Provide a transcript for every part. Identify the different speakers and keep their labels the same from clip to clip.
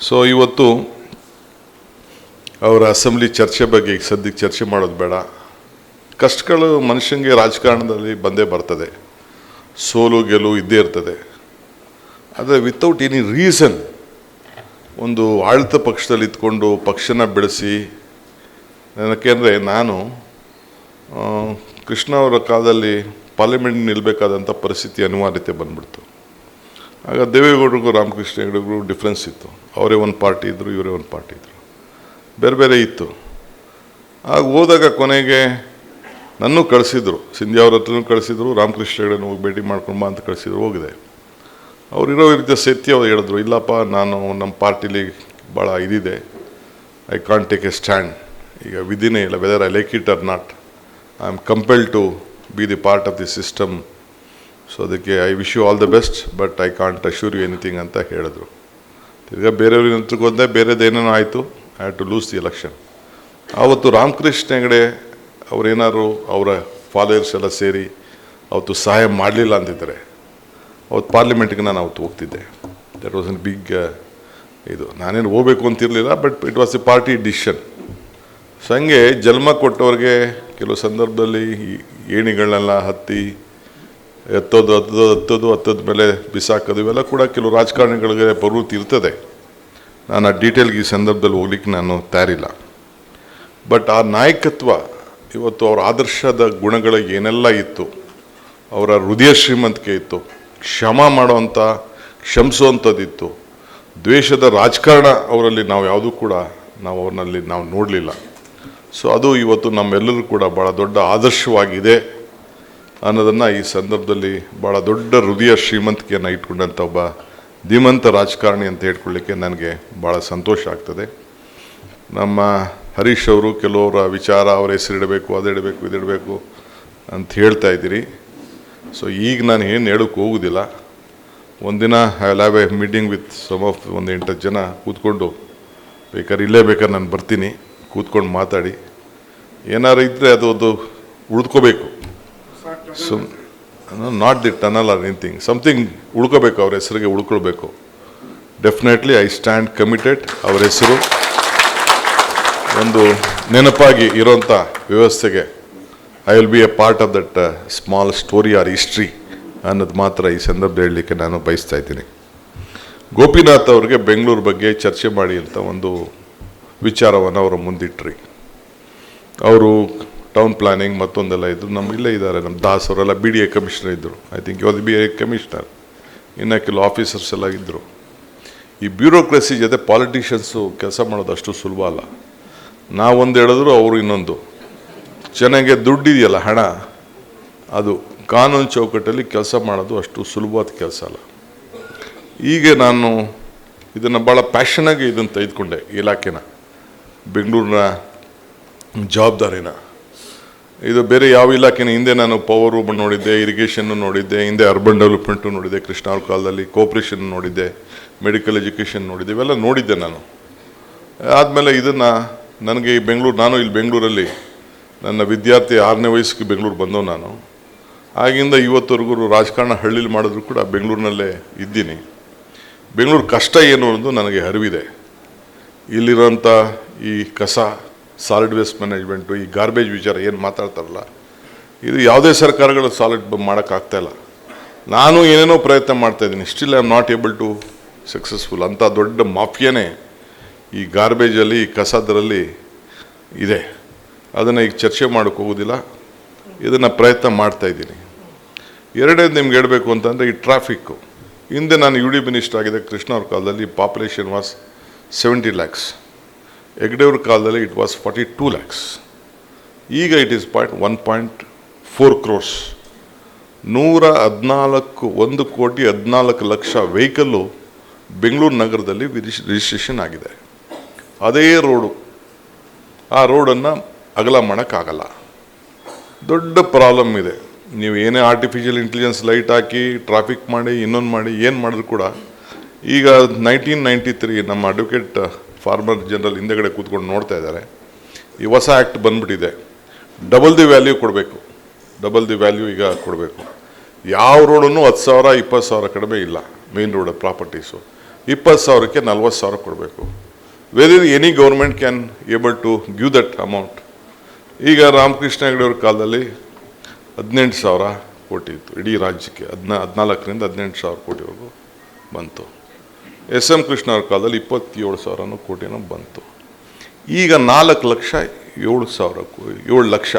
Speaker 1: So ಇವತ್ತು ಅವರ assembly ಚರ್ಚೆ ಬಗ್ಗೆ ಈಗ ಸದ್ಯಕ್ಕೆ ಚರ್ಚೆ ಮಾಡೋದು ಬೇಡ. ಕಷ್ಟಗಳು ಮನುಷ್ಯನಿಗೆ ರಾಜಕಾರಣದಲ್ಲಿ ಬಂದೇ ಬರ್ತದೆ. ಸೋಲು, ಗೆಲುವು ಇದ್ದೇ ಇರ್ತದೆ. ಆದರೆ ವಿತೌಟ್ ಎನಿ ರೀಸನ್ ಒಂದು ಆಳಿತ ಪಕ್ಷದಲ್ಲಿ ಇದ್ಕೊಂಡು ಪಕ್ಷನ ಬೆಳೆಸಿ ಯಾಕೆಂದರೆ ನಾನು ಕೃಷ್ಣ ಅವರ ಕಾಲದಲ್ಲಿ ಪಾರ್ಲಿಮೆಂಟ್ ನಿಲ್ಲಬೇಕಾದಂಥ ಪರಿಸ್ಥಿತಿ ಅನಿವಾರ್ಯತೆ ಬಂದ್ಬಿಡ್ತು. ಆಗ ದೇವೇಗೌಡರಿಗೂ ರಾಮಕೃಷ್ಣ ಹೆಗಡೆಗೂ ಡಿಫ್ರೆನ್ಸ್ ಇತ್ತು. ಅವರೇ ಒಂದು ಪಾರ್ಟಿ ಇದ್ದರು ಇವರೇ ಒಂದು ಪಾರ್ಟಿ ಇದ್ದರು ಬೇರೆ ಬೇರೆ ಇತ್ತು. ಆಗ ಹೋದಾಗ ಕೊನೆಗೆ ನನ್ನೂ ಕಳಿಸಿದ್ರು. ಸಿಂಧ್ಯಾ ಅವ್ರ ಹತ್ರನೂ ಕಳಿಸಿದ್ರು, ರಾಮಕೃಷ್ಣ ಹೆಗಡೆ ಹೋಗಿ ಭೇಟಿ ಮಾಡ್ಕೊಂಡು ಬಾ ಅಂತ ಕಳಿಸಿದ್ರು, ಹೋಗಿದೆ. ಅವ್ರು ಇರೋ ರೀತಿಯ ಸತ್ಯ ಅವ್ರು ಹೇಳಿದ್ರು, ಇಲ್ಲಪ್ಪ, ನಾನು ನಮ್ಮ ಪಾರ್ಟಿಲಿ ಭಾಳ ಇದಿದೆ. I can't take a stand ಈಗ ವಿದಿನೇ ಇಲ್ಲ whether I like it or not I am compel to be the part of the system so ಅದಕ್ಕೆ I wish you all the best but I can't assure you anything ಅಂತ ಹೇಳಿದ್ರು. ತಿರ್ಗಾ ಬೇರೆಯವ್ರಿಗೆ ನಿಂತ್ಕೊಂಡೆ ಬೇರೆದೇನೇನೋ ಆಯಿತು I had to lose the election ಆವತ್ತು ರಾಮಕೃಷ್ಣ ಹೆಗಡೆ ಅವರೇನಾದ್ರು ಅವರ ಫಾಲೋಯರ್ಸ್ ಎಲ್ಲ ಸೇರಿ ಅವತ್ತು ಸಹಾಯ ಮಾಡಲಿಲ್ಲ ಅಂತಿದ್ದಾರೆ ಅವತ್ತು ಪಾರ್ಲಿಮೆಂಟ್ಗೆ ನಾನು ಅವತ್ತು ಹೋಗ್ತಿದ್ದೆ. ದಟ್ ವಾಸ್ ಅನ್ ಬಿಗ್ ಇದು. ನಾನೇನು ಹೋಗಬೇಕು ಅಂತಿರಲಿಲ್ಲ but it was a party decision so ಹಂಗೆ ಜನ್ಮ ಕೊಟ್ಟವ್ರಿಗೆ ಕೆಲವು ಸಂದರ್ಭದಲ್ಲಿ ಏಣಿಗಳನ್ನೆಲ್ಲ ಹತ್ತಿ ಎತ್ತೋದು, ಹತ್ತೋದು ಹತ್ತೋದು, ಹತ್ತದ ಮೇಲೆ ಬಿಸಾಕೋದು, ಇವೆಲ್ಲ ಕೂಡ ಕೆಲವು ರಾಜಕಾರಣಿಗಳಿಗೆ ಪ್ರವೃತ್ತಿ ಇರ್ತದೆ. ನಾನು ಆ ಡೀಟೇಲ್ಗೆ ಈ ಸಂದರ್ಭದಲ್ಲಿ ಹೋಗ್ಲಿಕ್ಕೆ ನಾನು ತಯಾರಿಲ್ಲ. ಬಟ್ ಆ ನಾಯಕತ್ವ, ಇವತ್ತು ಅವರ ಆದರ್ಶದ ಗುಣಗಳು ಏನೆಲ್ಲ ಇತ್ತು, ಅವರ ಹೃದಯ ಶ್ರೀಮಂತಿಕೆ ಇತ್ತು, ಕ್ಷಮ ಮಾಡುವಂಥ ಕ್ಷಮಿಸುವಂಥದ್ದಿತ್ತು, ದ್ವೇಷದ ರಾಜಕಾರಣ ಅವರಲ್ಲಿ ನಾವು ಯಾವುದೂ ಕೂಡ ನಾವು ಅವ್ರನ್ನಲ್ಲಿ ನಾವು ನೋಡಲಿಲ್ಲ. ಸೊ ಅದು ಇವತ್ತು ನಮ್ಮೆಲ್ಲರೂ ಕೂಡ ಭಾಳ ದೊಡ್ಡ ಆದರ್ಶವಾಗಿದೆ. ಅನ್ನೋದನ್ನು ಈ ಸಂದರ್ಭದಲ್ಲಿ ಭಾಳ ದೊಡ್ಡ ಹೃದಯ ಶ್ರೀಮಂತಿಕೆಯನ್ನು ಇಟ್ಕೊಂಡಂಥ ಒಬ್ಬ ಧೀಮಂತ ರಾಜಕಾರಣಿ ಅಂತ ಹೇಳ್ಕೊಳ್ಳಿಕ್ಕೆ ನನಗೆ ಭಾಳ ಸಂತೋಷ ಆಗ್ತದೆ. ನಮ್ಮ ಹರೀಶ್ ಅವರು ಕೆಲವರ ವಿಚಾರ ಅವರ ಹೆಸರಿಡಬೇಕು ಅದಿಡಬೇಕು ಇದಿಡಬೇಕು ಅಂತ ಹೇಳ್ತಾ ಇದ್ದೀರಿ. ಸೊ ಈಗ ನಾನು ಏನು ಹೇಳೋಕ್ಕೆ ಹೋಗೋದಿಲ್ಲ. ಒಂದಿನ I will a meeting with some of ಒಂದು ಎಂಟು ಜನ ಕೂತ್ಕೊಂಡು, ಬೇಕಾದ್ರೆ ಇಲ್ಲೇ ಬೇಕಾದ್ರೆ ನಾನು ಬರ್ತೀನಿ, ಕೂತ್ಕೊಂಡು ಮಾತಾಡಿ. ಏನಾರು ಇದ್ದರೆ ಅದು ಒಂದು ಉಳಿದ್ಕೋಬೇಕು so not the tunnel or anything something ಉಳ್ಕೋಬೇಕು, ಅವ್ರ ಹೆಸರಿಗೆ ಉಳ್ಕೊಳ್ಬೇಕು. ಡೆಫಿನೆಟ್ಲಿ ಐ ಸ್ಟ್ಯಾಂಡ್ ಕಮಿಟೆಡ್ ಅವರ ಹೆಸರು ಒಂದು ನೆನಪಾಗಿ ಇರೋಂಥ ವ್ಯವಸ್ಥೆಗೆ I will be a part of that small story or history ಅನ್ನೋದು ಮಾತ್ರ ಈ ಸಂದರ್ಭ ಹೇಳಲಿಕ್ಕೆ ನಾನು ಬಯಸ್ತಾ ಇದ್ದೀನಿ. ಗೋಪಿನಾಥ್ ಅವ್ರಿಗೆ ಬೆಂಗಳೂರು ಬಗ್ಗೆ ಚರ್ಚೆ ಮಾಡಿ ಅಂತ ಒಂದು ವಿಚಾರವನ್ನು ಅವರು ಮುಂದಿಟ್ರಿ. ಅವರು ಟೌನ್ ಪ್ಲಾನಿಂಗ್ ಮತ್ತೊಂದೆಲ್ಲ ಇದ್ದರು ನಮ್ಮ ಇಲ್ಲೇ ಇದ್ದಾರೆ, ನಮ್ಮ ದಾಸ್ ಅವರೆಲ್ಲ ಬಿ ಡಿ ಎ ಕಮಿಷನರ್ ಇದ್ದರು I think you be a commissioner ಇನ್ನು ಕೆಲವು ಆಫೀಸರ್ಸ್ ಎಲ್ಲ ಇದ್ದರು ಈ ಬ್ಯೂರೋಕ್ರಸಿ ಜೊತೆ ಪಾಲಿಟಿಷಿಯನ್ಸು ಕೆಲಸ ಮಾಡೋದು ಅಷ್ಟು ಸುಲಭ ಅಲ್ಲ. ನಾವೊಂದು ಹೇಳಿದ್ರು, ಅವರು ಇನ್ನೊಂದು. ಚೆನ್ನಾಗೆ ದುಡ್ಡಿದೆಯಲ್ಲ ಹಣ, ಅದು ಕಾನೂನು ಚೌಕಟ್ಟಲ್ಲಿ ಕೆಲಸ ಮಾಡೋದು ಅಷ್ಟು ಸುಲಭವಾದ ಕೆಲಸ ಅಲ್ಲ. ಹೀಗೆ ನಾನು ಇದನ್ನು ಭಾಳ ಪ್ಯಾಷನಾಗಿ ಇದನ್ನು ತೆಗೆದುಕೊಂಡೆ ಇಲಾಖೆನ, ಬೆಂಗಳೂರಿನ ಜವಾಬ್ದಾರಿನ. ಇದು ಬೇರೆ ಯಾವ ಇಲಾಖೆನ ಹಿಂದೆ ನಾನು ಪವರ್ ಪವರು ನೋಡಿದ್ದೆ ಇರಿಗೇಷನ್ನು ನೋಡಿದ್ದೆ, ಹಿಂದೆ ಅರ್ಬನ್ ಡೆವಲಪ್ಮೆಂಟು ನೋಡಿದ್ದೆ ಕೃಷ್ಣ ಅವ್ರ ಕಾಲದಲ್ಲಿ ಕೋಪ್ರೇಷನ್ ನೋಡಿದ್ದೆ ಮೆಡಿಕಲ್ ಎಜುಕೇಷನ್ ನೋಡಿದ್ದೆ, ಇವೆಲ್ಲ ನೋಡಿದ್ದೆ ನಾನು. ಆದಮೇಲೆ ಇದನ್ನು ನನಗೆ ಈ ಬೆಂಗಳೂರು, ನಾನು ಇಲ್ಲಿ ಬೆಂಗಳೂರಲ್ಲಿ ನನ್ನ ವಿದ್ಯಾರ್ಥಿ ಆರನೇ ವಯಸ್ಸಿಗೆ ಬೆಂಗಳೂರು ಬಂದವು ನಾನು. ಆಗಿಂದ ಇವತ್ತವರೆಗೂ ರಾಜಕಾರಣ ಹಳ್ಳಿಲಿ ಮಾಡಿದ್ರು ಕೂಡ ಬೆಂಗಳೂರಿನಲ್ಲೇ ಇದ್ದೀನಿ. ಬೆಂಗಳೂರು ಕಷ್ಟ ಏನು ಅನ್ನೋದು ನನಗೆ ಅರಿವಿದೆ. ಇಲ್ಲಿರೋಂಥ ಈ ಕಸ ಸಾಲಿಡ್ ವೇಸ್ಟ್ ಮ್ಯಾನೇಜ್ಮೆಂಟು ಈ ಗಾರ್ಬೇಜ್ ವಿಚಾರ ಏನು ಮಾತಾಡ್ತಾರಲ್ಲ, ಇದು ಯಾವುದೇ ಸರ್ಕಾರಗಳು ಸಾಲಿಡ್ ಮಾಡೋಕ್ಕಾಗ್ತಾಯಿಲ್ಲ ನಾನು ಏನೇನೋ ಪ್ರಯತ್ನ ಮಾಡ್ತಾ ಇದ್ದೀನಿ. Still I am not able to successful ಅಂಥ ದೊಡ್ಡ ಮಾಫಿಯಾನೇ ಈ ಗಾರ್ಬೇಜಲ್ಲಿ, ಈ ಕಸದರಲ್ಲಿ ಇದೆ. ಅದನ್ನು ಈಗ ಚರ್ಚೆ ಮಾಡೋಕ್ಕೆ ಹೋಗೋದಿಲ್ಲ. ಇದನ್ನು ಪ್ರಯತ್ನ ಮಾಡ್ತಾಯಿದ್ದೀನಿ ಎರಡನೇದು ನಿಮ್ಗೆ ಹೇಳಬೇಕು ಅಂತಂದರೆ ಈ ಟ್ರಾಫಿಕ್ಕು. ಹಿಂದೆ ನಾನು ಯು ಡಿ ಮಿನಿಸ್ಟರ್ ಆಗಿದ್ದೆ ಕೃಷ್ಣ ಅವ್ರ ಕಾಲದಲ್ಲಿ ಪಾಪ್ಯುಲೇಷನ್ ವಾಸ್ ಸೆವೆಂಟಿ ಲ್ಯಾಕ್ಸ್ ಹೆಗ್ಡೆಯವ್ರ ಕಾಲದಲ್ಲಿ it was forty two lakhs ಈಗ it is point one point four crores ನೂರ ಹದಿನಾಲ್ಕು ಒಂದು ಕೋಟಿ ಹದಿನಾಲ್ಕು ಲಕ್ಷ ವೆಹಿಕಲ್ಲು ಬೆಂಗಳೂರು ನಗರದಲ್ಲಿ ರಿಜಿಸ್ ರಿಜಿಸ್ಟ್ರೇಷನ್ ಆಗಿದೆ ಅದೇ ರೋಡು ಆ ರೋಡನ್ನು ಅಗಲ ಮಾಡೋಕ್ಕಾಗಲ್ಲ ದೊಡ್ಡ ಪ್ರಾಬ್ಲಮ್ ಇದೆ ನೀವು ಏನೇ ಆರ್ಟಿಫಿಷಿಯಲ್ ಇಂಟೆಲಿಜೆನ್ಸ್ ಲೈಟ್ ಹಾಕಿ ಟ್ರಾಫಿಕ್ ಮಾಡಿ ಇನ್ನೊಂದು ಮಾಡಿ ಏನು ಮಾಡಿದ್ರು ಕೂಡ ಈಗ ನೈನ್ಟೀನ್ ನೈಂಟಿ ತ್ರೀ ನಮ್ಮ ಅಡ್ವೊಕೇಟ್ ಫಾರ್ಮರ್ ಜನರಲ್ ಹಿಂದೆಗಡೆ ಕೂತ್ಕೊಂಡು ನೋಡ್ತಾ ಇದ್ದಾರೆ. ಈ ಹೊಸ ಆ್ಯಕ್ಟ್ ಬಂದ್ಬಿಟ್ಟಿದೆ. ಡಬಲ್ ದಿ ವ್ಯಾಲ್ಯೂ ಕೊಡಬೇಕು. ಡಬಲ್ ದಿ ವ್ಯಾಲ್ಯೂ ಈಗ ಕೊಡಬೇಕು. ಯಾವ ರೋಡನ್ನು ಹತ್ತು ಸಾವಿರ, ಇಪ್ಪತ್ತು ಸಾವಿರ ಕಡಿಮೆ ಇಲ್ಲ. ಮೇನ್ ರೋಡ್ ಪ್ರಾಪರ್ಟೀಸು ಇಪ್ಪತ್ತು ಸಾವಿರಕ್ಕೆ ನಲ್ವತ್ತು ಸಾವಿರ ಕೊಡಬೇಕು. Very any government can able to give that amount ಈಗ ರಾಮಕೃಷ್ಣ ಹೆಗಡೆಯವ್ರ ಕಾಲದಲ್ಲಿ ಹದಿನೆಂಟು ಸಾವಿರ ಕೋಟಿ ಇತ್ತು. ಇಡೀ ರಾಜ್ಯಕ್ಕೆ ಹದಿನಾ, ಹದಿನಾಲ್ಕರಿಂದ ಹದಿನೆಂಟು ಸಾವಿರ ಕೋಟಿವರೆಗೂ ಬಂತು. ಎಸ್ ಎಂ ಕೃಷ್ಣ ಅವ್ರ ಕಾಲದಲ್ಲಿ ಇಪ್ಪತ್ತೇಳು ಸಾವಿರನೂ ಕೋಟಿನೂ ಬಂತು. ಈಗ ನಾಲ್ಕು ಲಕ್ಷ ಏಳು ಸಾವಿರ ಏಳು ಲಕ್ಷ,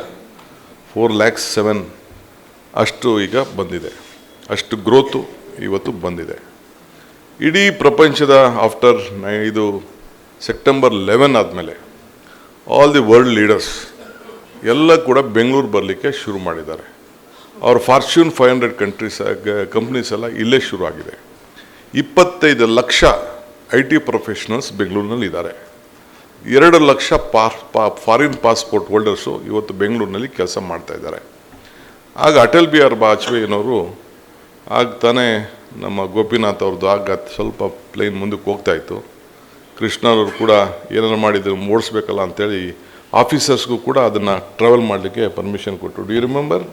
Speaker 1: ಫೋರ್ ಲ್ಯಾಕ್ಸ್ ಸೆವೆನ್ ಅಷ್ಟು ಈಗ ಬಂದಿದೆ. ಅಷ್ಟು ಗ್ರೋತು ಇವತ್ತು ಬಂದಿದೆ. ಇಡೀ ಪ್ರಪಂಚದ ಆಫ್ಟರ್ ಇದು ಸೆಪ್ಟೆಂಬರ್ ಲೆವೆನ್ ಆದಮೇಲೆ ಆಲ್ ದಿ ವರ್ಲ್ಡ್ ಲೀಡರ್ಸ್ ಎಲ್ಲ ಕೂಡ ಬೆಂಗಳೂರು ಬರಲಿಕ್ಕೆ ಶುರು ಮಾಡಿದ್ದಾರೆ. ಅವ್ರ fortune five hundred countries companies ಎಲ್ಲ ಇಲ್ಲೇ ಶುರು ಆಗಿದೆ ಇಪ್ಪತ್ತೈದು ಲಕ್ಷ ಐ ಟಿ ಪ್ರೊಫೆಷ್ನಲ್ಸ್ ಬೆಂಗಳೂರಿನಲ್ಲಿ ಇದ್ದಾರೆ ಎರಡು ಲಕ್ಷ ಪಾಸ್ ಪಾ, ಫಾರಿನ್ ಪಾಸ್ಪೋರ್ಟ್ ಹೋಲ್ಡರ್ಸು ಇವತ್ತು ಬೆಂಗಳೂರಿನಲ್ಲಿ ಕೆಲಸ ಮಾಡ್ತಾ ಇದ್ದಾರೆ. ಆಗ ಅಟಲ್ ಬಿಹಾರ್ ವಾಜಪೇಯಿನವರು ಆಗ ತಾನೇ ನಮ್ಮ ಗೋಪಿನಾಥ್ ಅವ್ರದ್ದು ಆಗ ಸ್ವಲ್ಪ ಪ್ಲೇನ್ ಮುಂದಕ್ಕೆ ಹೋಗ್ತಾ ಇತ್ತು. ಕೃಷ್ಣವ್ರು ಕೂಡ ಏನಾರು ಮಾಡಿದ್ರು ಓಡಿಸ್ಬೇಕಲ್ಲ ಅಂತೇಳಿ ಆಫೀಸರ್ಸ್ಗೂ ಕೂಡ ಅದನ್ನು ಟ್ರಾವೆಲ್ ಮಾಡಲಿಕ್ಕೆ ಪರ್ಮಿಷನ್ ಕೊಟ್ಟು ಡಿ ರಿಮೆಂಬರ್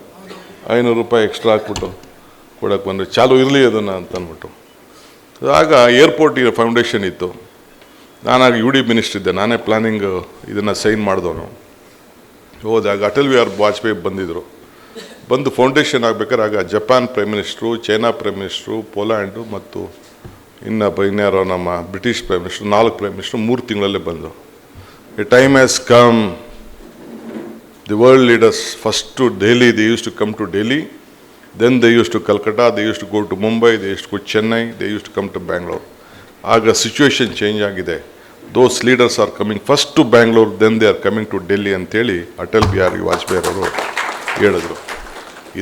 Speaker 1: ಐನೂರು ರೂಪಾಯಿ ಎಕ್ಸ್ಟ್ರಾ ಹಾಕ್ಬಿಟ್ಟು ಕೊಡೋಕ್ಕೆ ಬಂದರೆ. ಚಾಲು ಇರಲಿ ಅದನ್ನು ಅಂತ ಅಂದ್ಬಿಟ್ಟು ಆಗ ಏರ್ಪೋರ್ಟ್ ಫೌಂಡೇಶನ್ ಇತ್ತು. ನಾನಾಗ ಯು ಡಿ ಮಿನಿಸ್ಟರ್ ಇದ್ದೆ. ನಾನೇ ಪ್ಲಾನಿಂಗ್ ಇದನ್ನು ಸೈನ್ ಮಾಡಿದವನು. ಹೋದಾಗ ಅಟಲ್ ವಿಹಾರ್ ವಾಜಪೇಯಿ ಬಂದಿದ್ದರು ಬಂದು ಫೌಂಡೇಶನ್ ಆಗಬೇಕಾದ್ರೆ ಆಗ Japan prime minister China prime minister Poland ಮತ್ತು ಇನ್ನು ಇನ್ಯಾರೋ ನಮ್ಮ ಬ್ರಿಟಿಷ್ ಪ್ರೈಮ್ ಮಿನಿಸ್ಟ್ರು ನಾಲ್ಕು ಪ್ರೈಮ್ ಮಿನಿಸ್ಟ್ರು ಮೂರು ತಿಂಗಳಲ್ಲೇ ಬಂದು a time has come the world leaders first to Delhi the use to come to Delhi then they use to Calcutta they use to go to Mumbai they use to go Chennai they use to come to Bangalore ಆಗ situation change ಆಗಿದೆ. Those leaders are coming first to Bangalore then they are coming to Delhi ಅಂತೇಳಿ ಅಟಲ್ ಬಿಹಾರಿ ವಾಜಪೇಯಿ ಅವರು ಹೇಳಿದ್ರು.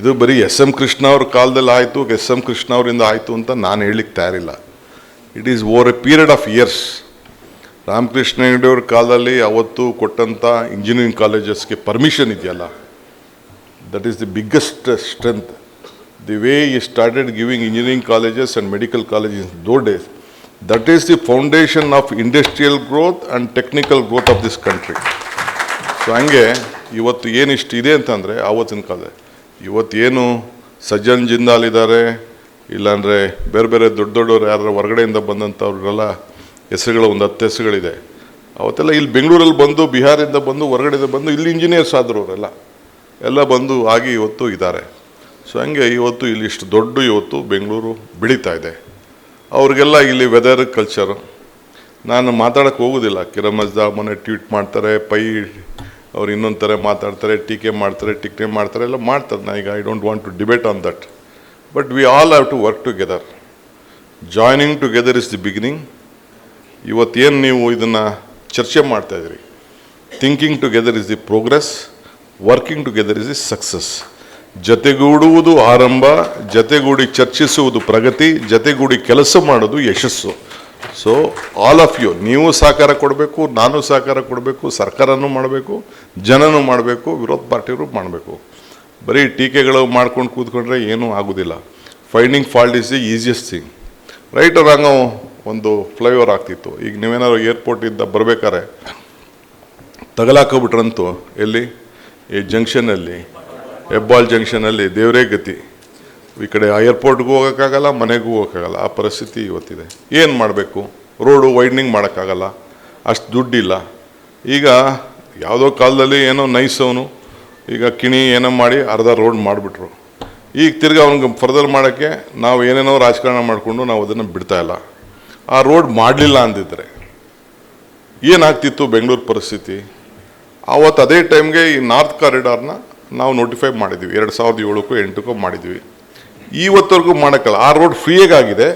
Speaker 1: ಇದು ಬರೀ S M Krishna ಅವ್ರ ಕಾಲದಲ್ಲಿ ಆಯಿತು ಎಸ್ ಎಂ ಕೃಷ್ಣ ಅವರಿಂದ ಆಯಿತು ಅಂತ ನಾನು ಹೇಳಲಿಕ್ಕೆ ತಯಾರಿಲ್ಲ. It is over a period of years Ramakrishna ಹೆಗಡೆಯವ್ರ ಕಾಲದಲ್ಲಿ ಅವತ್ತು ಕೊಟ್ಟಂಥ ಇಂಜಿನಿಯರಿಂಗ್ ಕಾಲೇಜಸ್ಗೆ ಪರ್ಮಿಷನ್ ಇದೆಯಲ್ಲ? That is the biggest strength the way is started giving engineering colleges and medical colleges those days that is the foundation of industrial growth and technical growth of this country so ಹಂಗೆ ಇವತ್ತು ಏನಿಷ್ಟು ಇದೆ ಅಂತಂದರೆ ಆವತ್ತಿನ ಕಾಲ ಇವತ್ತೇನು ಸಜ್ಜನ್ ಜಿಂದಾಲ್ ಇದ್ದಾರೆ ಇಲ್ಲಾಂದರೆ ಬೇರೆ ಬೇರೆ ದೊಡ್ಡ ದೊಡ್ಡವ್ರು ಯಾರು ಹೊರಗಡೆಯಿಂದ ಬಂದಂಥವ್ರೆಲ್ಲ ಹೆಸರುಗಳು, ಒಂದು ಹತ್ತು ಹೆಸರುಗಳಿದೆ. ಅವತ್ತೆಲ್ಲ ಇಲ್ಲಿ ಬೆಂಗಳೂರಲ್ಲಿ ಬಂದು ಬಿಹಾರಿಂದ ಬಂದು, ಹೊರಗಡೆಯಿಂದ ಬಂದು, ಇಲ್ಲಿ ಇಂಜಿನಿಯರ್ಸ್ ಆದರು ಅವರೆಲ್ಲ. ಎಲ್ಲ ಬಂದು ಆಗಿ ಇವತ್ತು ಇದ್ದಾರೆ. ಸೊ ಹಂಗೆ ಇವತ್ತು ಇಲ್ಲಿ ಇಷ್ಟು ದೊಡ್ಡ ಇವತ್ತು ಬೆಂಗಳೂರು ಬೆಳೀತಾ ಇದೆ. ಅವ್ರಿಗೆಲ್ಲ ಇಲ್ಲಿ ವೆದರ್ ಕಲ್ಚರ್ ನಾನು ಮಾತಾಡೋಕ್ಕೆ ಹೋಗೋದಿಲ್ಲ. ಕಿರಮಜ್ದ ಮೊನ್ನೆ ಟ್ವೀಟ್ ಮಾಡ್ತಾರೆ, ಪೈ ಅವ್ರು ಇನ್ನೊಂದು ಥರ ಮಾತಾಡ್ತಾರೆ, ಟೀಕೆ ಮಾಡ್ತಾರೆ, ಟಿಕ್ಟೆ ಮಾಡ್ತಾರೆ, ಎಲ್ಲ ಮಾಡ್ತಾರೆ. ನಾ ಈಗ I don't want to debate on that but we all have to work together joining together is the beginning ಇವತ್ತೇನು ನೀವು ಇದನ್ನು ಚರ್ಚೆ ಮಾಡ್ತಾಯಿದ್ರಿ thinking together is the progress working together is the success ಜತೆಗೂಡುವುದು ಆರಂಭ, ಜತೆಗೂಡಿ ಚರ್ಚಿಸುವುದು ಪ್ರಗತಿ, ಜತೆಗೂಡಿ ಕೆಲಸ ಮಾಡೋದು ಯಶಸ್ಸು. ಸೊ ಆಲ್ ಆಫ್ ಯು ನೀವು ಸಹಕಾರ ಕೊಡಬೇಕು, ನಾನು ಸಹಕಾರ ಕೊಡಬೇಕು, ಸರ್ಕಾರನೂ ಮಾಡಬೇಕು, ಜನನೂ ಮಾಡಬೇಕು, ವಿರೋಧ ಪಾರ್ಟಿಯವರು ಮಾಡಬೇಕು. ಬರೀ ಟೀಕೆಗಳು ಮಾಡ್ಕೊಂಡು ಕೂತ್ಕೊಂಡ್ರೆ ಏನೂ ಆಗೋದಿಲ್ಲ. Finding fault is the easiest thing right Ranga ಒಂದು ಫ್ಲೈಓವರ್ ಆಗ್ತಿತ್ತು. ಈಗ ನೀವೇನಾದ್ರು ಏರ್ಪೋರ್ಟಿಂದ ಬರಬೇಕಾದ್ರೆ ತಗಲಾಕೋಬಿಟ್ರಂತೂ ಎಲ್ಲಿ? ಈ ಜಂಕ್ಷನಲ್ಲಿ ಹೆಬ್ಬಾಳ್ ಜಂಕ್ಷನಲ್ಲಿ ದೇವರೇ ಗತಿ. ಈ ಕಡೆ ಏರ್ಪೋರ್ಟ್ಗೂ ಹೋಗೋಕ್ಕಾಗಲ್ಲ, ಮನೆಗೂ ಹೋಗೋಕ್ಕಾಗಲ್ಲ. ಆ ಪರಿಸ್ಥಿತಿ ಇವತ್ತಿದೆ. ಏನು ಮಾಡಬೇಕು? ರೋಡು ವೈಡ್ನಿಂಗ್ ಮಾಡೋಕ್ಕಾಗಲ್ಲ. ಅಷ್ಟು ದುಡ್ಡಿಲ್ಲ. ಈಗ ಯಾವುದೋ ಕಾಲದಲ್ಲಿ ಏನೋ ನೈಸ್ ಅವನು, ಈಗ ಕಿಣಿ ಏನೋ ಮಾಡಿ ಅರ್ಧ ರೋಡ್ ಮಾಡಿಬಿಟ್ರು. ಈಗ ತಿರ್ಗಿ ಅವ್ನಿಗೆ ಫರ್ದರ್ ಮಾಡೋಕ್ಕೆ ನಾವು ಏನೇನೋ ರಾಜಕಾರಣ ಮಾಡಿಕೊಂಡು ನಾವು ಅದನ್ನು ಬಿಡ್ತಾ ಇಲ್ಲ. ಆ ರೋಡ್ ಮಾಡಲಿಲ್ಲ ಅಂದಿದ್ದರೆ ಏನಾಗ್ತಿತ್ತು ಬೆಂಗಳೂರು ಪರಿಸ್ಥಿತಿ? ಆವತ್ತು ಅದೇ ಟೈಮ್ಗೆ ಈ ನಾರ್ತ್ ಕಾರಿಡಾರ್ನ ನಾವು ನೋಟಿಫೈ ಮಾಡಿದ್ದೀವಿ ಎರಡು ಸಾವಿರದ ಏಳಕ್ಕೂ ಎಂಟಕ್ಕೂ ಮಾಡಿದ್ವಿ. ಇವತ್ತವರೆಗೂ ಮಾಡೋಕ್ಕಲ್ಲ, ಆ ರೋಡ್ ಫ್ರೀಯಾಗಿದೆ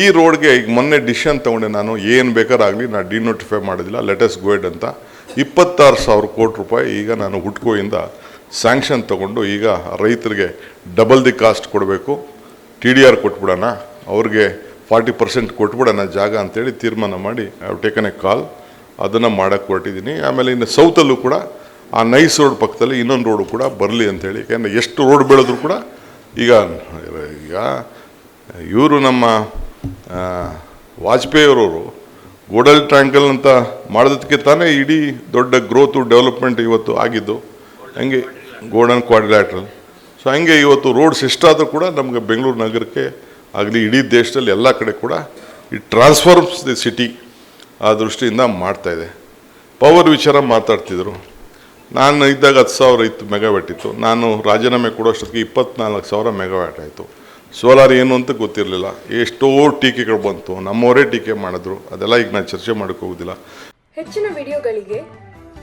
Speaker 1: ಈ ರೋಡ್ಗೆ ಈಗ ಮೊನ್ನೆ ಡಿಸಿಷನ್ ತೊಗೊಂಡೆ ನಾನು, ಏನು ಬೇಕಾರಾಗಲಿ ನಾನು ಡಿನೋಟಿಫೈ ಮಾಡೋದಿಲ್ಲ ಲೆಟಸ್ ಗೋಯ್ಡ್ ಅಂತ. ಇಪ್ಪತ್ತಾರು ಸಾವಿರ ಕೋಟಿ ರೂಪಾಯಿ ಈಗ ನಾನು ಹುಟ್ಕೋಯಿಂದ ಸ್ಯಾಂಕ್ಷನ್ ತಗೊಂಡು ಈಗ ರೈತರಿಗೆ ಡಬಲ್ ದಿ ಕಾಸ್ಟ್ ಕೊಡಬೇಕು. ಟಿ ಡಿ ಆರ್ ಕೊಟ್ಬಿಡೋಣ, ಅವ್ರಿಗೆ ಫಾರ್ಟಿ ಪರ್ಸೆಂಟ್ ಕೊಟ್ಬಿಡೋಣ ಜಾಗ ಅಂತೇಳಿ ತೀರ್ಮಾನ ಮಾಡಿ ಟೇಕನ್ ಎ ಕಾಲ್ ಅದನ್ನು ಮಾಡೋಕ್ಕೆ ಹೊರಟಿದ್ದೀನಿ. ಆಮೇಲೆ ಇನ್ನು ಸೌತಲ್ಲೂ ಕೂಡ ಆ ನೈಸ್ ರೋಡ್ ಪಕ್ಕದಲ್ಲಿ ಇನ್ನೊಂದು ರೋಡು ಕೂಡ ಬರಲಿ ಅಂಥೇಳಿ ಯಾಕೆಂದರೆ ಎಷ್ಟು ರೋಡ್ ಬೆಳೆದ್ರು ಕೂಡ ಈಗ ಈಗ ಇವರು ನಮ್ಮ ವಾಜಪೇಯಿಯವರವರು ವಾಜಪೇಯಿಯವರು ಗೋಡಲ್ ಟ್ಯಾಂಕಲ್ ಅಂತ ಮಾಡೋದಕ್ಕೆ ತಾನೇ ಇಡೀ ದೊಡ್ಡ ಗ್ರೋತು, ಡೆವಲಪ್ಮೆಂಟ್ ಇವತ್ತು ಆಗಿದ್ದು. ಹಂಗೆ ಗೋಲ್ಡನ್ ಕ್ವಾಡ್ರಿಲ್ಯಾಟ್ರಲ್ ಸೊ ಹಂಗೆ ಇವತ್ತು ರೋಡ್ಸ್ ಎಷ್ಟಾದರೂ ಕೂಡ ನಮಗೆ ಬೆಂಗಳೂರು ನಗರಕ್ಕೆ ಆಗಲಿ, ಇಡೀ ದೇಶದಲ್ಲಿ ಎಲ್ಲ ಕಡೆ ಕೂಡ ಇಟ್ ಟ್ರಾನ್ಸ್ಫಾರ್ಮ್ಸ್ ದಿ ಸಿಟಿ ಆ ದೃಷ್ಟಿಯಿಂದ ಮಾಡ್ತಾಯಿದೆ ಪವರ್ ವಿಚಾರ ಮಾತಾಡ್ತಿದ್ರು. ನಾನು ಇದ್ದಾಗ ಹತ್ತು ಸಾವಿರ ಇತ್ತು ಮೆಗಾವ್ಯಾಟ್ ಇತ್ತು. ನಾನು ರಾಜೀನಾಮೆ ಕೊಡೋಷ್ಟೊತ್ತಿಗೆ ಇಪ್ಪತ್ನಾಲ್ಕು ಸಾವಿರ ಮೆಗಾವ್ಯಾಟ್ ಆಯಿತು. ಸೋಲಾರ್ ಏನು ಅಂತ ಗೊತ್ತಿರಲಿಲ್ಲ. ಎಷ್ಟೋ ಟೀಕೆಗಳು ಬಂತು. ನಮ್ಮವರೇ ಟೀಕೆ ಮಾಡಿದ್ರು. ಅದೆಲ್ಲ ಈಗ ನಾನು ಚರ್ಚೆ ಮಾಡೋಕ್ಕೆ ಹೋಗೋದಿಲ್ಲ.
Speaker 2: ಹೆಚ್ಚಿನ ವಿಡಿಯೋಗಳಿಗೆ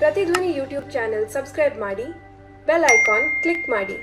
Speaker 2: ಪ್ರತಿಧ್ವನಿ ಯೂಟ್ಯೂಬ್ ಚಾನೆಲ್ ಸಬ್ಸ್ಕ್ರೈಬ್ ಮಾಡಿ, ಬೆಲ್ ಐಕಾನ್ ಕ್ಲಿಕ್ ಮಾಡಿ.